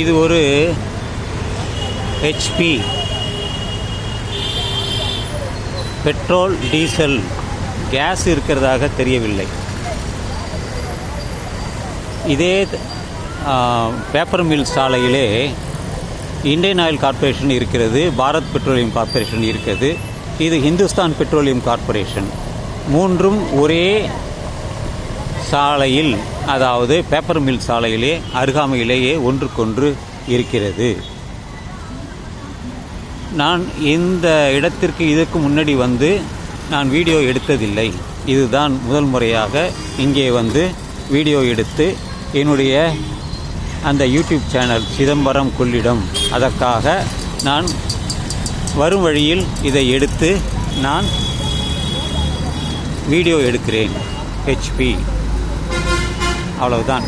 இது ஒரு HP petrol diesel gas இருக்கிறதாக தெரியவில்லை. இதே பேப்பர் மில் சாலையிலே இந்தியன் ஆயில் கார்ப்பரேஷன் இருக்கிறது பாரத் பெட்ரோலியம் கார்ப்பரேஷன் இருக்கிறது இது ஹிந்துஸ்தான் பெட்ரோலியம் கார்ப்பரேஷன். மூன்றும் ஒரே சாலையில் அதாவது பேப்பர் மில் சாலையிலே அருகாமையிலேயே ஒன்றுக்கொன்று இருக்கிறது. நான் இந்த இடத்திற்கு இதற்கு முன்னாடி வந்து நான் வீடியோ எடுத்ததில்லை. இதுதான் முதல் முறையாக இங்கே வந்து வீடியோ எடுத்து என்னுடைய அந்த யூடியூப் சேனல் சிதம்பரம் கொள்ளிடம். அதற்காக நான் வரும் வழியில் இதை எடுத்து நான் வீடியோ எடுக்கிறேன். ஹெச்பி அவ்வளவுதான்.